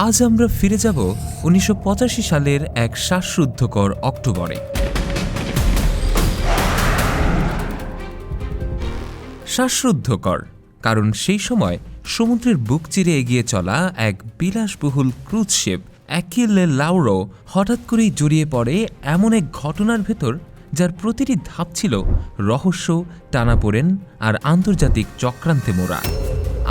আজ আমরা ফিরে যাব উনিশশো পঁচাশি সালের এক শ্বাসরুদ্ধকর অক্টোবরে। শ্বাসরুদ্ধকর, কারণ সেই সময় সমুদ্রের বুক চিরে এগিয়ে চলা এক বিলাসবহুল ক্রুজ শিপ, অ্যাকিলে লাউরো, হঠাৎ করেই জড়িয়ে পড়ে এমন এক ঘটনার ভেতর, যার প্রতিটি ধাপ ছিল রহস্য টানাপোড়েন আর আন্তর্জাতিক চক্রান্তে মোড়া।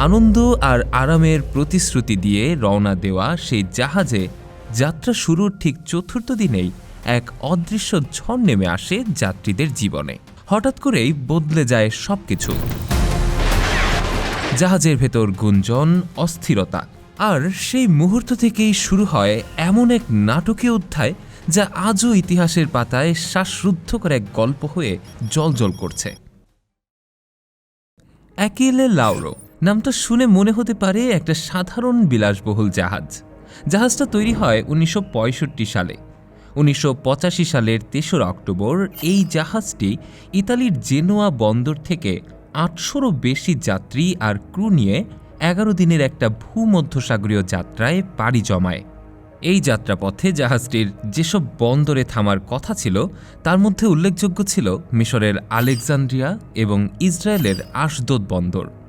আনন্দ আর আরামের প্রতিশ্রুতি দিয়ে রওনা দেওয়া সেই জাহাজে যাত্রা শুরুর ঠিক চতুর্থ দিনেই এক অদৃশ্য ঝড় নেমে আসে যাত্রীদের জীবনে। হঠাৎ করেই বদলে যায় সবকিছু। জাহাজের ভেতর গুঞ্জন, অস্থিরতা আর সেই মুহূর্ত থেকেই শুরু হয় এমন এক নাটকীয় অধ্যায় যা আজও ইতিহাসের পাতায় শ্বাসরুদ্ধকর এক গল্প হয়ে জলজল করছে। অ্যাকিলে লাউরো নামটা শুনে মনে হতে পারে একটা সাধারণ বিলাসবহুল জাহাজ। জাহাজটা তৈরি হয় উনিশশো পঁয়ষট্টি সালে। উনিশশো পঁচাশি সালের তেসরা অক্টোবর এই জাহাজটি ইতালির জেনোয়া বন্দর থেকে আটশোরও বেশি যাত্রী আর ক্রু নিয়ে এগারো দিনের একটা ভূমধ্যসাগরীয় যাত্রায় পাড়ি জমায়। এই যাত্রাপথে জাহাজটির যেসব বন্দরে থামার কথা ছিল, তার মধ্যে উল্লেখযোগ্য ছিল মিশরের আলেকজান্দ্রিয়া এবং ইসরায়েলের আশদোদ বন্দর।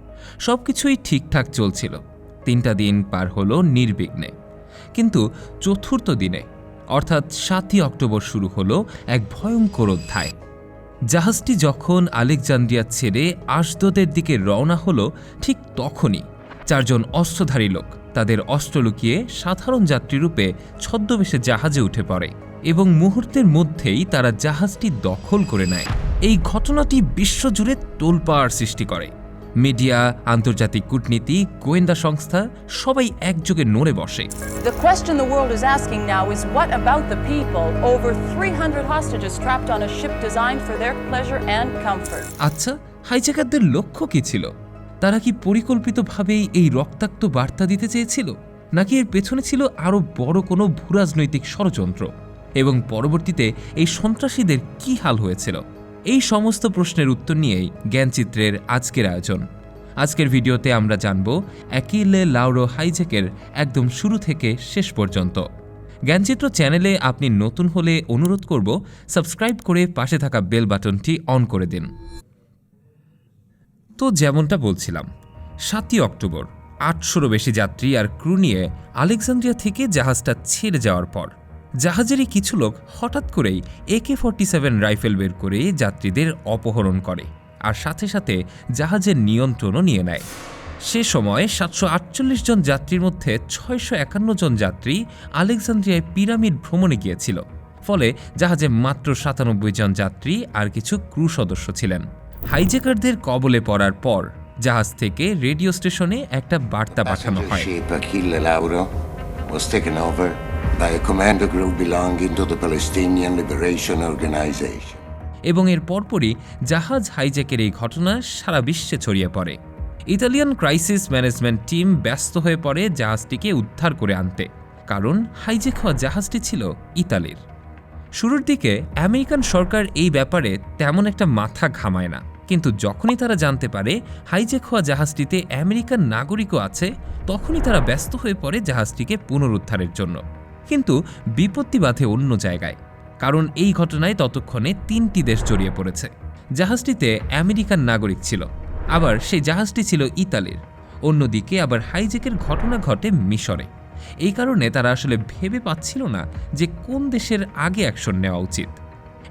সবকিছুই ঠিকঠাক চলছিল। তিনটা দিন পার হলো নির্বিঘ্নে। কিন্তু চতুর্থ দিনে, অর্থাৎ সাতই অক্টোবর শুরু হলো এক ভয়ঙ্কর অধ্যায়। জাহাজটি যখন আলেকজান্দ্রিয়া ছেড়ে আশদোদের দিকে রওনা হলো, ঠিক তখনই চারজন অস্ত্রধারী লোক তাদের অস্ত্র লুকিয়ে সাধারণ যাত্রীরূপে ছদ্মবেশে জাহাজে উঠে পড়ে এবং মুহূর্তের মধ্যেই তারা জাহাজটি দখল করে নেয়। এই ঘটনাটি বিশ্বজুড়ে তোলপাড় সৃষ্টি করে। মিডিয়া আন্তর্জাতিক কূটনীতি গোয়েন্দা সংস্থা সবাই একযোগে নড়ে বসে। The question the world is asking now is what about the people? Over 300 hostages trapped on a ship designed for their pleasure and comfort. আচ্ছা হাইজ্যাকারদের লক্ষ্য কি ছিল? তারা কি পরিকল্পিতভাবেই এই রক্তাক্ত বার্তা দিতে চেয়েছিল? নাকি এর পেছনে ছিল আরও বড় কোনো ভূরাজনৈতিক ষড়যন্ত্র? এবং পরবর্তীতে এই সন্ত্রাসীদের কি হাল হয়েছিল? এই সমস্ত প্রশ্নের উত্তর নিয়েই জ্ঞানচিত্রের আজকের আয়োজন। আজকের ভিডিওতে আমরা জানব অ্যাকিলে লাউরো হাইজ্যাকের একদম শুরু থেকে শেষ পর্যন্ত। জ্ঞানচিত্র চ্যানেলে আপনি নতুন হলে অনুরোধ করব সাবস্ক্রাইব করে পাশে থাকা বেল বাটনটি অন করে দিন। তো যেমনটা বলছিলাম, সাতই অক্টোবর, আটশোরও বেশি যাত্রী আর ক্রু নিয়ে আলেকজান্দ্রিয়া থেকে জাহাজটা ছেড়ে যাওয়ার পর জাহাজেরই কিছু লোক হঠাৎ করেই একে ফর্টি সেভেন রাইফেল বের করে যাত্রীদের অপহরণ করে আর সাথে সাথে জাহাজের নিয়ন্ত্রণও নিয়ে নেয়। সে সময় সাতশো আটচল্লিশ জন যাত্রীর মধ্যে ছয়শো একান্ন জন যাত্রী আলেকজান্দ্রিয়ায় পিরামিড ভ্রমণে গিয়েছিল। ফলে জাহাজে মাত্র সাতানব্বই জন যাত্রী আর কিছু ক্রু সদস্য ছিলেন। হাইজেকারদের কবলে পড়ার পর জাহাজ থেকে রেডিও স্টেশনে একটা বার্তা পাঠানো হয়। By a commando group belonging to the Palestinian Liberation Organization. এবং এর পরপরই জাহাজ হাইজ্যাকের এই ঘটনা সারা বিশ্বে ছড়িয়ে পড়ে। ইতালিয়ান ক্রাইসিস ম্যানেজমেন্ট টিম ব্যস্ত হয়ে পড়ে জাহাজটিকে উদ্ধার করে আনতে। কারণ হাইজ্যাক হওয়া জাহাজটি ছিল ইতালির। শুরুর দিকে আমেরিকান সরকার এই ব্যাপারে তেমন একটা মাথা ঘামায় না। কিন্তু যখনই তারা জানতে পারে হাইজ্যাক হওয়া জাহাজটিতে আমেরিকান নাগরিকও আছে, তখনই তারা ব্যস্ত হয়ে পড়ে জাহাজটিকে পুনরুদ্ধারের জন্য। কিন্তু বিপত্তি বাধে অন্য জায়গায়, কারণ এই ঘটনায় ততক্ষণে তিনটি দেশ জড়িয়ে পড়েছে। জাহাজটিতে আমেরিকান নাগরিক ছিল, আবার সেই জাহাজটি ছিল ইতালির। অন্যদিকে আবার হাইজ্যাকের ঘটনা ঘটে মিশরে। এই কারণে তারা আসলে ভেবে পাচ্ছিল না যে কোন দেশের আগে অ্যাকশন নেওয়া উচিত।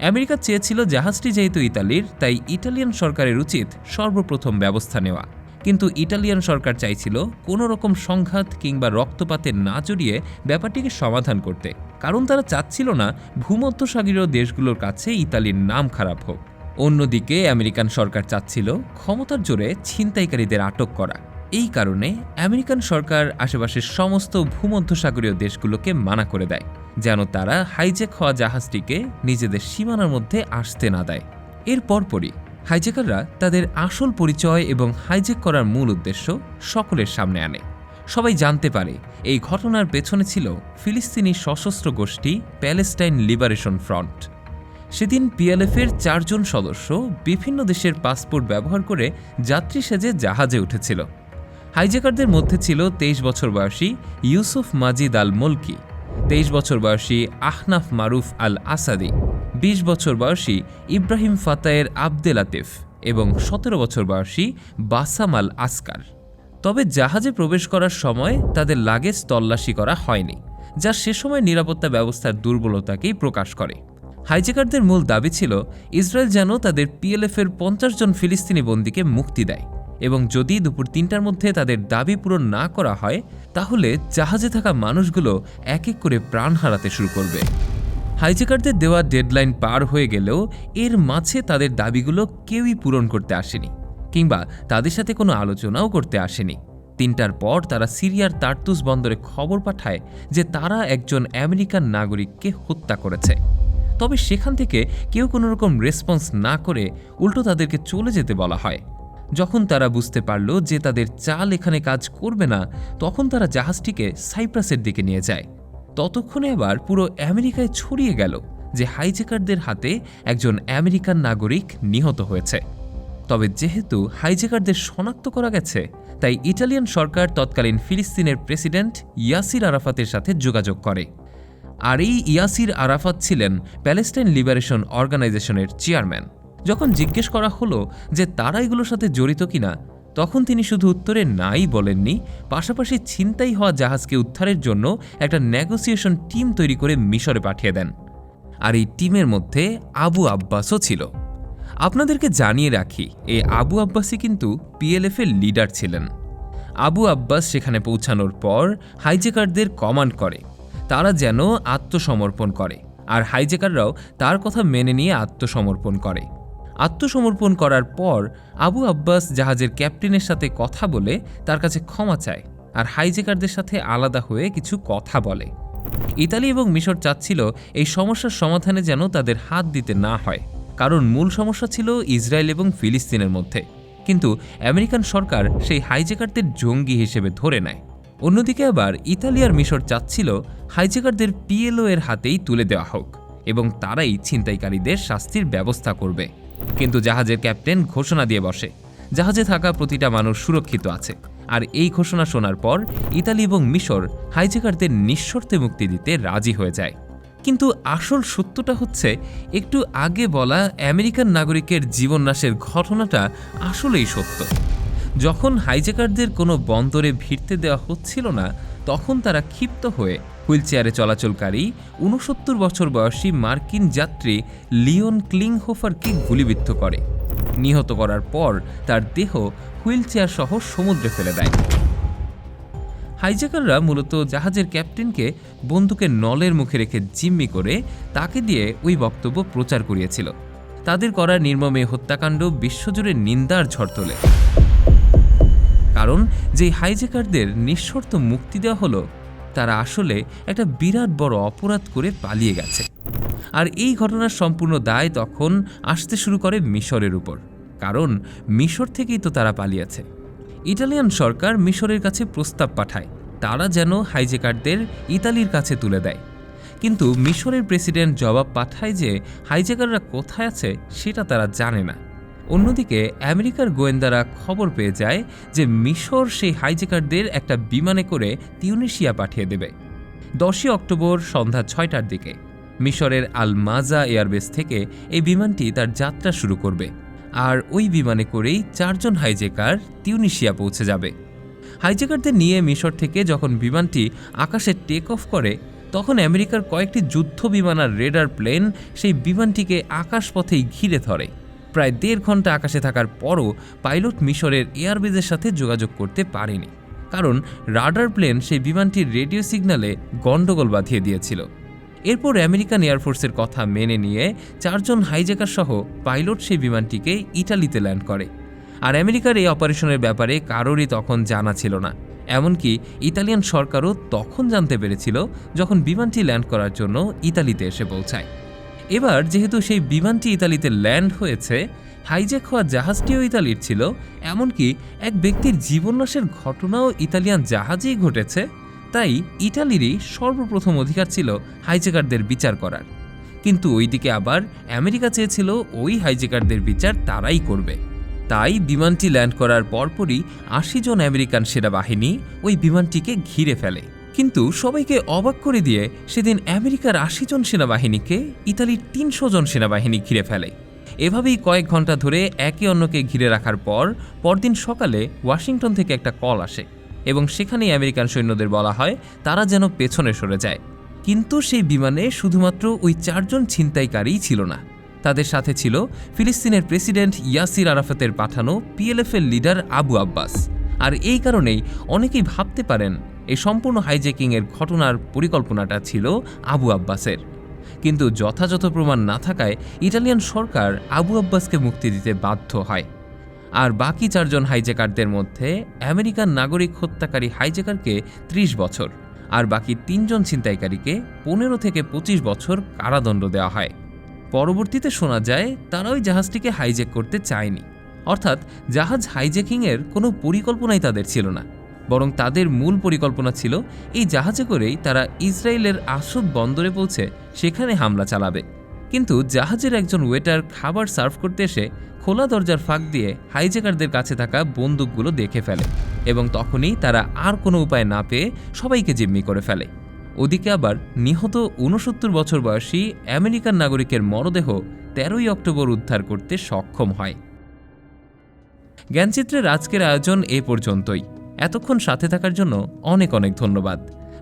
আমেরিকা চেয়েছিল জাহাজটি যেহেতু ইতালির, তাই ইটালিয়ান সরকারের উচিত সর্বপ্রথম ব্যবস্থা নেওয়া। কিন্তু ইটালিয়ান সরকার চাইছিল কোনো রকম সংঘাত কিংবা রক্তপাতে না জড়িয়ে ব্যাপারটিকে সমাধান করতে। কারণ তারা চাচ্ছিল না ভূমধ্যসাগরীয় দেশগুলোর কাছে ইতালির নাম খারাপ হোক। অন্যদিকে আমেরিকান সরকার চাচ্ছিল ক্ষমতার জোরে ছিনতাইকারীদের আটক করা। এই কারণে আমেরিকান সরকার আশেপাশের সমস্ত ভূমধ্যসাগরীয় দেশগুলোকে মানা করে দেয়, যেন তারা হাইজ্যাক হওয়া জাহাজটিকে নিজেদের সীমানার মধ্যে আসতে না দেয়। এর পরপরই হাইজ্যাকাররা তাদের আসল পরিচয় এবং হাইজেক করার মূল উদ্দেশ্য সকলের সামনে আনে। সবাই জানতে পারে, এই ঘটনার পেছনে ছিল ফিলিস্তিনি সশস্ত্র গোষ্ঠী প্যালেস্টাইন লিবারেশন ফ্রন্ট। সেদিন পিএলএফের চারজন সদস্য বিভিন্ন দেশের পাসপোর্ট ব্যবহার করে যাত্রী সেজে জাহাজে উঠেছিল। হাইজেকারদের মধ্যে ছিল তেইশ বছর বয়সী ইউসুফ মাজিদ আল মুলকি তেইশ বছর বয়সী আহনাফ মারুফ আল আসাদি বিশ বছর বয়সী ইব্রাহিম ফাতায়ের আবদে লাতিফ এবং সতেরো বছর বয়সী বাসাম আল আসকার তবে জাহাজে প্রবেশ করার সময় তাদের লাগেজ তল্লাশি করা হয়নি, যা সে সময় নিরাপত্তা ব্যবস্থার দুর্বলতাকেই প্রকাশ করে। হাইজেকারদের মূল দাবি ছিল, ইসরায়েল যেন তাদের পিএলএফের পঞ্চাশ জন ফিলিস্তিনি বন্দীকে মুক্তি দেয়। এবং যদি দুপুর তিনটার মধ্যে তাদের দাবি পূরণ না করা হয়, তাহলে জাহাজে থাকা মানুষগুলো এক এক করে প্রাণ হারাতে শুরু করবে। হাইজেকারদের দেওয়া ডেডলাইন পার হয়ে গেলেও এর মাঝে তাদের দাবিগুলো কেউই পূরণ করতে আসেনি, কিংবা তাদের সাথে কোনো আলোচনাও করতে আসেনি। তিনটার পর তারা সিরিয়ার তার্তুস বন্দরে খবর পাঠায় যে তারা একজন আমেরিকান নাগরিককে হত্যা করেছে। তবে সেখান থেকে কেউ কোনো রকম রেসপন্স না করে উল্টো তাদেরকে চলে যেতে বলা হয়। যখন তারা বুঝতে পারল যে তাদের চাল এখানে কাজ করবে না, তখন তারা জাহাজটিকে সাইপ্রাসের দিকে নিয়ে যায়। ততক্ষণে আবার পুরো আমেরিকায় ছড়িয়ে গেল যে হাইজেকারদের হাতে একজন আমেরিকান নাগরিক নিহত হয়েছে। তবে যেহেতু হাইজেকারদের শনাক্ত করা গেছে, তাই ইটালিয়ান সরকার তৎকালীন ফিলিস্তিনের প্রেসিডেন্ট ইয়াসির আরাফাতের সাথে যোগাযোগ করে। আর এই ইয়াসির আরাফাত ছিলেন প্যালেস্টাইন লিবারেশন অর্গানাইজেশনের চেয়ারম্যান। যখন জিজ্ঞেস করা হলো যে তারা এগুলোর সাথে জড়িত কিনা, তখন তিনি শুধু উত্তরে নাই বলেননি, পাশাপাশি ছিনতাই হওয়া জাহাজকে উদ্ধারের জন্য একটা নেগোসিয়েশন টিম তৈরি করে মিশরে পাঠিয়ে দেন। আর এই টিমের মধ্যে আবু আব্বাসও ছিল। আপনাদেরকে জানিয়ে রাখি, এই আবু আব্বাসই কিন্তু পিএলএফ এর লিডার ছিলেন। আবু আব্বাস সেখানে পৌঁছানোর পর হাইজেকারদের কমান্ড করে, তারা যেন আত্মসমর্পণ করে, আর হাইজেকাররাও তার কথা মেনে নিয়ে আত্মসমর্পণ করে। আত্মসমর্পণ করার পর আবু আব্বাস জাহাজের ক্যাপ্টেনের সাথে কথা বলে তার কাছে ক্ষমা চায় আর হাইজেকারদের সাথে আলাদা হয়ে কিছু কথা বলে। ইতালি এবং মিশর চাচ্ছিল এই সমস্যার সমাধানে যেন তাদের হাত দিতে না হয়, কারণ মূল সমস্যা ছিল ইসরায়েল এবং ফিলিস্তিনের মধ্যে। কিন্তু আমেরিকান সরকার সেই হাইজেকারদের জঙ্গি হিসেবে ধরে নেয়। অন্যদিকে আবার ইতালি আর মিশর চাচ্ছিল হাইজেকারদের পিএলও এর হাতেই তুলে দেওয়া হোক এবং তারাই ছিনতাইকারীদের শাস্তির ব্যবস্থা করবে। কিন্তু জাহাজের ক্যাপ্টেন ঘোষণা দিয়ে বসে, জাহাজে থাকা প্রতিটা মানুষ সুরক্ষিত আছে। আর এই ঘোষণা শোনার পর ইতালি এবং মিশর হাইজেকারদের নিঃশর্তে মুক্তি দিতে রাজি হয়ে যায়। কিন্তু আসল সত্যটা হচ্ছে, একটু আগে বলা আমেরিকান নাগরিকের জীবননাশের ঘটনাটা আসলেই সত্য। যখন হাইজ্যাকারদের কোনো বন্দরে ভিড়তে দেওয়া হচ্ছিল না, তখন তারা ক্ষিপ্ত হয়ে হুইলচেয়ারে চলাচলকারী ঊনসত্তর বছর বয়সী মার্কিন যাত্রী লিওন ক্লিংহোফারকে গুলিবিদ্ধ করে। নিহত করার পর তার দেহ হুইলচেয়ার সহ সমুদ্রে ফেলে দেয়। হাইজ্যাকাররা মূলত জাহাজের ক্যাপ্টেনকে বন্দুকের নলের মুখে রেখে জিম্মি করে তাকে দিয়ে ওই বক্তব্য প্রচার করিয়েছিল। তাদের করা নির্মমে হত্যাকাণ্ড বিশ্বজুড়ে নিন্দার ঝড় তোলে। কারণ যে হাইজেকারদের নিঃশর্ত মুক্তি দেওয়া হলো, তারা আসলে একটা বিরাট বড় অপরাধ করে পালিয়ে গেছে। আর এই ঘটনার সম্পূর্ণ দায় তখন আসতে শুরু করে মিশরের উপর, কারণ মিশর থেকেই তো তারা পালিয়েছে। ইটালিয়ান সরকার মিশরের কাছে প্রস্তাব পাঠায়, তারা যেন হাইজেকারদের ইতালির কাছে তুলে দেয়। কিন্তু মিশরের প্রেসিডেন্ট জবাব পাঠায় যে হাইজেকাররা কোথায় আছে, সেটা তারা জানে না। অন্যদিকে আমেরিকার গোয়েন্দারা খবর পেয়ে যায় যে মিশর সেই হাইজেকারদের একটা বিমানে করে তিউনিশিয়া পাঠিয়ে দেবে। দশই অক্টোবর সন্ধ্যা ছয়টার দিকে মিশরের আল মাজা এয়ারবেস থেকে এই বিমানটি তার যাত্রা শুরু করবে আর ওই বিমানে করেই চারজন হাইজেকার তিউনিশিয়া পৌঁছে যাবে। হাইজেকারদের নিয়ে মিশর থেকে যখন বিমানটি আকাশে টেক অফ করে, তখন আমেরিকার কয়েকটি যুদ্ধ বিমান আর রেডার প্লেন সেই বিমানটিকে আকাশপথেই ঘিরে ধরে। প্রায় দেড় ঘণ্টা আকাশে থাকার পরও পাইলট মিশরের এয়ারবেজের সাথে যোগাযোগ করতে পারেনি, কারণ রাডার প্লেন সেই বিমানটির রেডিও সিগন্যালে গণ্ডগোল বাঁধিয়ে দিয়েছিল। এরপর আমেরিকান এয়ারফোর্সের কথা মেনে নিয়ে চারজন হাইজ্যাকার সহ পাইলট সেই বিমানটিকে ইটালিতে ল্যান্ড করে। আর আমেরিকার এই অপারেশনের ব্যাপারে কারোরই তখন জানা ছিল না, এমনকি ইতালিয়ান সরকারও তখন জানতে পেরেছিল যখন বিমানটি ল্যান্ড করার জন্য ইতালিতে এসে পৌঁছায়। এবার যেহেতু সেই বিমানটি ইতালিতে ল্যান্ড হয়েছে, হাইজ্যাক হওয়া জাহাজটিও ইতালির ছিল, এমনকি এক ব্যক্তির জীবননাশের ঘটনাও ইতালিয়ান জাহাজেই ঘটেছে, তাই ইটালিরই সর্বপ্রথম অধিকার ছিল হাইজেকারদের বিচার করার। কিন্তু ওইদিকে আবার আমেরিকা চেয়েছিল ওই হাইজেকারদের বিচার তারাই করবে। তাই বিমানটি ল্যান্ড করার পরপরই আশি জন আমেরিকান সেনাবাহিনী ওই বিমানটিকে ঘিরে ফেলে। কিন্তু সবাইকে অবাক করে দিয়ে সেদিন আমেরিকার আশি জন সেনাবাহিনীকে ইতালির তিনশো জন সেনাবাহিনী ঘিরে ফেলে। এভাবেই কয়েক ঘণ্টা ধরে একে অন্যকে ঘিরে রাখার পর, পরদিন সকালে ওয়াশিংটন থেকে একটা কল আসে এবং সেখানেই আমেরিকান সৈন্যদের বলা হয়, তারা যেন পেছনে সরে যায়। কিন্তু সেই বিমানে শুধুমাত্র ওই চারজন ছিনতাইকারীই ছিল না। তাদের সাথে ছিল ফিলিস্তিনের প্রেসিডেন্ট ইয়াসির আরাফাতের পাঠানো পিএলএফের লিডার আবু আব্বাস। আর এই কারণেই অনেকেই ভাবতে পারেন এই সম্পূর্ণ হাইজ্যাকিংয়ের ঘটনার পরিকল্পনাটা ছিল আবু আব্বাসের। কিন্তু যথাযথ প্রমাণ না থাকায় ইটালিয়ান সরকার আবু আব্বাসকে মুক্তি দিতে বাধ্য হয়। আর বাকি চারজন হাইজ্যাকারদের মধ্যে আমেরিকান নাগরিক হত্যাকারী হাইজ্যাকারকে ত্রিশ বছর আর বাকি তিনজন ছিনতাইকারীকে পনেরো থেকে পঁচিশ বছর কারাদণ্ড দেওয়া হয়। পরবর্তীতে শোনা যায়, তারা ওই জাহাজটিকে হাইজ্যাক করতে চায়নি। অর্থাৎ জাহাজ হাইজ্যাকিংয়ের কোনো পরিকল্পনাই তাদের ছিল না। বরং তাদের মূল পরিকল্পনা ছিল এই জাহাজে করেই তারা ইসরায়েলের আসব বন্দরে পৌঁছে সেখানে হামলা চালাবে। কিন্তু জাহাজের একজন ওয়েটার খাবার সার্ভ করতে এসে খোলা দরজার ফাঁক দিয়ে হাইজেকারদের কাছে থাকা বন্দুকগুলো দেখে ফেলে এবং তখনই তারা আর কোনো উপায় না পেয়ে সবাইকে জিম্মি করে ফেলে। ওদিকে আবার নিহত ঊনসত্তর বছর বয়সী আমেরিকান নাগরিকের মরদেহ তেরোই অক্টোবর উদ্ধার করতে সক্ষম হয়। জ্ঞানচিত্রের আজকের আয়োজন এ পর্যন্তই। এতক্ষণ সাথে থাকার জন্য অনেক অনেক ধন্যবাদ।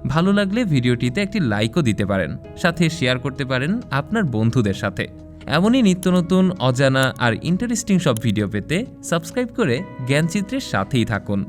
ভালো লাগলে ভিডিওটিতে একটি লাইকও দিতে পারেন, সাথে শেয়ার করতে পারেন আপনার বন্ধুদের সাথে। এমনই নিত্য নতুন, অজানা আর ইন্টারেস্টিং সব ভিডিও পেতে সাবস্ক্রাইব করে জ্ঞানচিত্রের সাথেই থাকুন।